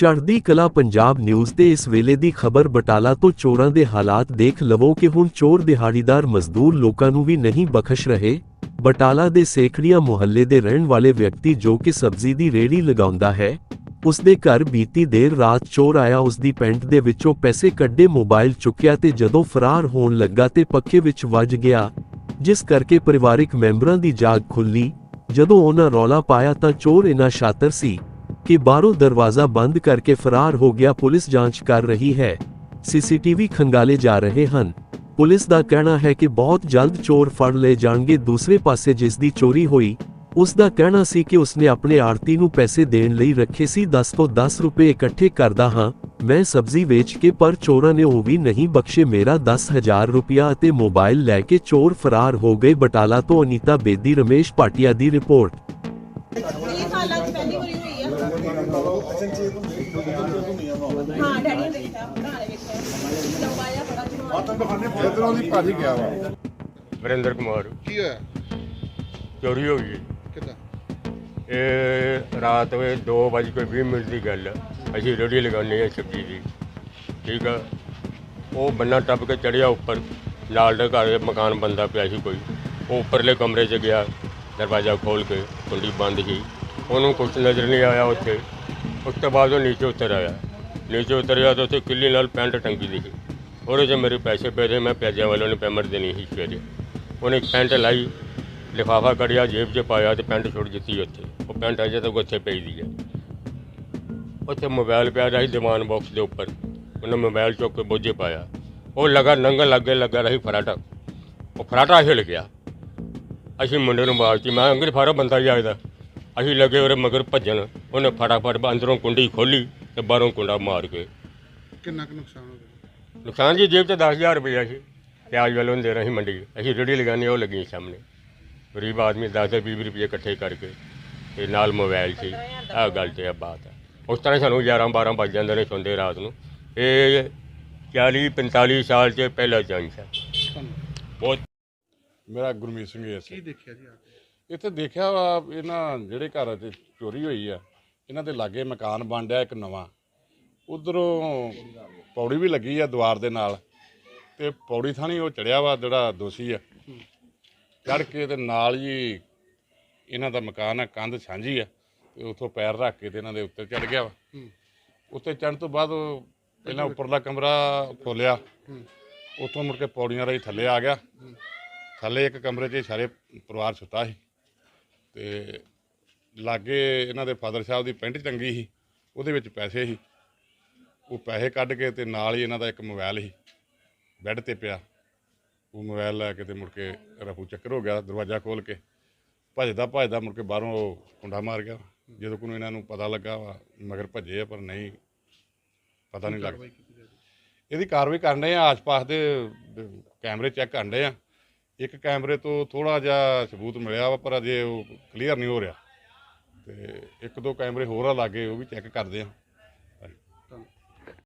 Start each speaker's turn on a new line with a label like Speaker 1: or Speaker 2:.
Speaker 1: ਚੜ੍ਹਦੀ ਕਲਾ ਪੰਜਾਬ ਨਿਊਜ਼ ਤੇ ਇਸ ਵੇਲੇ ਦੀ ਖਬਰ ਬਟਾਲਾ ਤੋਂ ਚੋਰਾਂ ਦੇ ਹਾਲਾਤ ਦੇਖ ਲਵੋ ਕਿ ਹੁਣ ਚੋਰ ਦਿਹਾੜੀਦਾਰ ਮਜ਼ਦੂਰ ਲੋਕਾਂ ਨੂੰ ਵੀ ਨਹੀਂ ਬਖਸ਼ ਰਹੇ। ਬਟਾਲਾ ਦੇ ਸੇਖੜੀਆਂ ਮੁਹੱਲੇ ਦੇ ਰਹਿਣ ਵਾਲੇ ਵਿਅਕਤੀ ਜੋ ਕਿ ਸਬਜ਼ੀ ਦੀ ਰੇਹੜੀ ਲਗਾਉਂਦਾ ਹੈ ਉਸ ਦੇ ਘਰ ਬੀਤੀ ਦੇਰ ਰਾਤ ਚੋਰ ਆਇਆ ਉਸ ਦੀ ਪੈਂਟ ਦੇ ਵਿੱਚੋਂ ਪੈਸੇ ਕੱਢੇ, ਮੋਬਾਈਲ ਚੁੱਕਿਆ ਤੇ ਜਦੋਂ ਫਰਾਰ ਹੋਣ ਲੱਗਾ ਤੇ ਪੱਖੇ ਵਿੱਚ ਵੱਜ ਗਿਆ, ਜਿਸ ਕਰਕੇ ਪਰਿਵਾਰਿਕ ਮੈਂਬਰਾਂ ਦੀ ਜਾਗ ਖੁੱਲੀ ਜਦੋਂ ਉਹਨਾਂ ਰੌਲਾ ਪਾਇਆ ਤਾਂ ਚੋਰ ਇਨਾ ਸ਼ਾਤਰ ਸੀ ਕਿ ਬਾਹਰੋਂ ਦਰਵਾਜ਼ਾ ਬੰਦ ਕਰਕੇ ਫਰਾਰ ਹੋ ਗਿਆ ਪੁਲਿਸ ਜਾਂਚ ਕਰ ਰਹੀ ਹੈ। ਸੀਸੀਟੀਵੀ ਖੰਗਾਲੇ ਜਾ ਰਹੇ ਹਨ। ਪੁਲਿਸ ਦਾ ਕਹਿਣਾ ਹੈ ਕਿ ਬਹੁਤ ਜਲਦ ਚੋਰ ਫੜ ਲਏ ਜਾਣਗੇ। ਦੂਸਰੇ ਪਾਸੇ ਜਿਸ ਦੀ ਚੋਰੀ ਹੋਈ, ਉਸ ਦਾ ਕਹਿਣਾ ਸੀ ਕਿ ਉਸਨੇ ਆਪਣੇ ਆੜਤੀ ਨੂੰ ਪੈਸੇ ਦੇਣ ਲਈ ਰੱਖੇ ਸੀ। 10 ਤੋਂ 10 ਰੁਪਏ ਇਕੱਠੇ ਕਰਦਾ ਹਾਂ, ਮੈਂ ਸਬਜ਼ੀ ਵੇਚ ਕੇ, ਪਰ ਚੋਰਾਂ ਨੇ ਉਹ ਵੀ ਨਹੀਂ ਬਖਸ਼ੇ। ਮੇਰਾ 10000 ਰੁਪਇਆ ਅਤੇ ਮੋਬਾਈਲ ਲੈ ਕੇ ਚੋਰ ਫਰਾਰ ਹੋ ਗਏ। ਬਟਾਲਾ ਤੋਂ ਅਨੀਤਾ ਬੇਦੀ, ਰਮੇਸ਼ ਪਾਟਿਆ ਦੀ ਰਿਪੋਰਟ।
Speaker 2: ਹਾਂ ਡੈਡੀ ਨੇ ਦੇਖਿਆ ਬਣਾ ਲੈ ਵੇਖਿਆ ਲੰਬਾ ਜਿਹਾ ਬੜਾ ਜਮਾਨ
Speaker 3: ਇਧਰੋਂ ਦੀ ਭਾਜੀ ਗਿਆ ਵਾ
Speaker 4: ਵਰਿੰਦਰ ਕੁਮਾਰ।
Speaker 3: ਕੀ ਹੋਇਆ?
Speaker 4: ਚੋਰੀ ਹੋ ਗਈ।
Speaker 3: ਕਿੱਦਾਂ?
Speaker 4: ਇਹ ਰਾਤ ਵੇ 2:20 ਮਿੰਟ ਦੀ ਗੱਲ ਆ। ਅਸੀਂ ਰੇੜੀ ਲਗਾਉਂਦੇ ਆ ਸਬਜ਼ੀ ਦੀ। ਠੀਕ ਆ? ਉਹ ਬੰਨਾ ਟੱਪ ਕੇ ਚੜਿਆ ਉੱਪਰ। ਨਾਲ ਦੇ ਘਰ ਮਕਾਨ ਬੰਦਾ ਪਿਆ ਸੀ ਕੋਈ। ਉਹ ਉੱਪਰਲੇ ਕਮਰੇ 'ਚ ਗਿਆ ਦਰਵਾਜ਼ਾ ਖੋਲ ਕੇ ਕੁੰਡੀ ਬੰਦ ਸੀ। ਉਹਨੂੰ ਕੁਛ ਨਜ਼ਰ ਨਹੀਂ ਆਇਆ ਉੱਥੇ। ਉਸ ਤੋਂ ਬਾਅਦ ਉਹ ਨੀਚੇ ਉਤਰ ਆਇਆ। ਨੀਚੇ ਉਤਰਿਆ ਤਾਂ ਉੱਥੇ ਕਿੱਲੀ ਨਾਲ ਪੈਂਟ ਟੰਗੀ ਦੀ ਸੀ। ਉਹਦੇ 'ਚ ਮੇਰੇ ਪੈਸੇ ਪਏ ਤੇ ਮੈਂ ਪਿਆਜ਼ਿਆਂ ਵਾਲਿਆਂ ਨੂੰ ਪੇਮੈਂਟ ਦੇਣੀ ਸੀ ਸਵੇਰੇ ਉਹਨੇ ਇੱਕ ਪੈਂਟ ਲਾਈ, ਲਿਫਾਫਾ ਕੱਢਿਆ, ਜੇਬ 'ਚ ਪਾਇਆ ਤੇ ਪੈਂਟ ਛੁੱਟ ਦਿੱਤੀ ਉੱਥੇ। ਉਹ ਪੈਂਟ ਅਜੇ ਤੱਕ ਉੱਥੇ ਪਈ ਦੀ ਹੈ। ਉੱਥੇ ਮੋਬਾਈਲ ਪਿਆ ਰਿਹਾ ਸੀ ਬਾਕਸ ਦੇ ਉੱਪਰ। ਉਹਨੇ ਮੋਬਾਈਲ ਚੁੱਕ ਕੇ ਬੋਝੇ ਪਾਇਆ। ਉਹ ਲਗਾ ਨੰਗਣ ਲੱਗੇ, ਲੱਗਾ ਰਹੀ ਫਰਾਟਾ। ਉਹ ਫਰਾਟਾ ਹਿਲ ਗਿਆ। ਅਸੀਂ ਮੁੰਡੇ ਨੂੰ ਬਾਲਤੀ ਮੈਂ ਅੰਗਰ ਫਾਰਾ, ਬੰਦਾ ਹੀ ਆਇਦਾ ਅਸੀਂ ਲੱਗੇ ਉਹਦੇ ਮਗਰ ਭੱਜਣ। ਉਹਨੇ ਫਟਾਫਟ ਅੰਦਰੋਂ ਕੁੰਡੀ ਖੋਲੀ ਤੇ ਬਾਹਰੋਂ ਕੁੰਡਾ ਮਾਰ ਕੇ।
Speaker 3: ਕਿੰਨਾ ਕੁ ਨੁਕਸਾਨ ਹੋ ਗਿਆ?
Speaker 4: ਨੁਕਸਾਨ ਜੀ ਜੇਬ 'ਚ 10000 ਰੁਪਇਆ ਸੀ। ਪਿਆਜ਼ ਵਾਲੋਂ ਦੇ ਰਹੇ ਸੀ ਮੰਡੀ ਅਸੀਂ ਰੇੜੀ ਲਗਾਉਣੀ ਉਹ ਲੱਗੀ ਸਾਹਮਣੇ। ਗਰੀਬ ਆਦਮੀ 10 20 ਰੁਪਏ ਇਕੱਠੇ ਕਰਕੇ ਤੇ ਨਾਲ ਮੋਬਾਈਲ ਸੀ। ਆਹ ਗੱਲ ਤੇ ਆ ਬਾਤ ਹੈ ਉਸ ਤਰ੍ਹਾਂ ਸਾਨੂੰ 11 12 ਵੱਜ ਜਾਂਦੇ ਨੇ ਸੌਂਦੇ ਰਾਤ ਨੂੰ। ਇਹ 40 45 ਸਾਲ 'ਚ ਪਹਿਲਾ ਚਾਂਸ ਹੈ
Speaker 3: ਤੁਹਾਨੂੰ
Speaker 4: ਬਹੁਤ
Speaker 5: ਮੇਰਾ ਗੁਰਮੀਤ ਸਿੰਘ ਐਸ
Speaker 3: ਕੀ ਦੇਖਿਆ ਜੀ ਆ ਕੇ?
Speaker 5: ਇੱਥੇ ਦੇਖਿਆ ਵਾ ਇਹਨਾਂ ਜਿਹੜੇ ਘਰ ਤੇ ਚੋਰੀ ਹੋਈ ਆ। ਇਹਨਾਂ ਦੇ ਲਾਗੇ ਮਕਾਨ ਬਣ ਡਿਆ ਇੱਕ ਨਵਾਂ। ਉਧਰੋਂ ਪੌੜੀ ਵੀ ਲੱਗੀ ਆ ਦੀਵਾਰ ਦੇ ਨਾਲ ਤੇ ਪੌੜੀ ਥਾਣੀ ਉਹ ਚੜਿਆ ਵਾ ਜਿਹੜਾ ਦੋਸ਼ੀ ਆ। ਚੜ ਕੇ ਤੇ ਨਾਲ ਹੀ ਇਹਨਾਂ ਦਾ ਮਕਾਨ ਆ ਕੰਧ ਸਾਂਝੀ ਆ ਤੇ ਉੱਥੋਂ ਪੈਰ ਰੱਖ ਕੇ ਤੇ ਇਹਨਾਂ ਦੇ ਉੱਤੇ ਚੜ ਗਿਆ ਵਾ। ਉੱਤੇ ਚੜਨ ਤੋਂ ਬਾਅਦ ਉਹ ਪਹਿਲਾਂ ਉੱਪਰਲਾ ਕਮਰਾ ਖੋਲਿਆ। ਉੱਥੋਂ ਮੁੜ ਕੇ ਪੌੜੀਆਂ ਰਾਹੀਂ ਥੱਲੇ ਆ ਗਿਆ। ਥੱਲੇ ਇੱਕ ਕਮਰੇ 'ਚ ਸਾਰੇ ਪਰਿਵਾਰ ਸੁੱਤਾ ਸੀ ਤੇ ਲਾਗੇ ਇਹਨਾਂ ਦੇ ਫਾਦਰ ਸਾਹਿਬ ਦੀ ਪੈਂਟ ਟੰਗੀ ਸੀ ਉਹਦੇ ਵਿੱਚ ਪੈਸੇ ਸੀ। ਉਹ ਪੈਸੇ ਕੱਢ ਕੇ ਤੇ ਨਾਲ ਹੀ ਇਹਨਾਂ ਦਾ ਇੱਕ ਮੋਬਾਈਲ ਸੀ ਬੈੱਡ ਤੇ ਪਿਆ। ਉਹ ਮੋਬਾਈਲ ਲੈ ਕੇ ਤੇ ਮੁੜ ਕੇ ਰਫੂ ਚੱਕਰ ਹੋ ਗਿਆ ਦਰਵਾਜ਼ਾ ਖੋਲ ਕੇ। ਭੱਜਦਾ ਭੱਜਦਾ ਮੁੜ ਕੇ ਬਾਹਰੋਂ ਉਹ ਕੁੰਡਾ ਮਾਰ ਗਿਆ। ਜਦੋਂ ਕੋਲ ਇਹਨਾਂ ਨੂੰ ਪਤਾ ਲੱਗਾ ਵਾ ਮਗਰ ਭੱਜੇ ਆ ਪਰ ਨਹੀਂ ਪਤਾ ਨਹੀਂ ਲੱਗਦਾ ਇਹਦੀ ਕਾਰਵਾਈ ਕਰਨੇ ਆ ਆਸ-ਪਾਸ ਦੇ ਕੈਮਰੇ ਚੈੱਕ ਕਰਨੇ ਆ। ਇੱਕ ਕੈਮਰੇ ਤੋਂ ਥੋੜਾ ਜਿਹਾ ਸਬੂਤ ਮਿਲਿਆ ਵਾ ਪਰ ਅਜੇ ਉਹ ਕਲੀਅਰ ਨਹੀਂ ਹੋ ਰਿਹਾ। ਤੇ ਇੱਕ ਦੋ ਕੈਮਰੇ ਹੋਰ ਆ ਲਾਗੇ ਉਹ ਵੀ ਚੈੱਕ ਕਰਦੇ ਆ।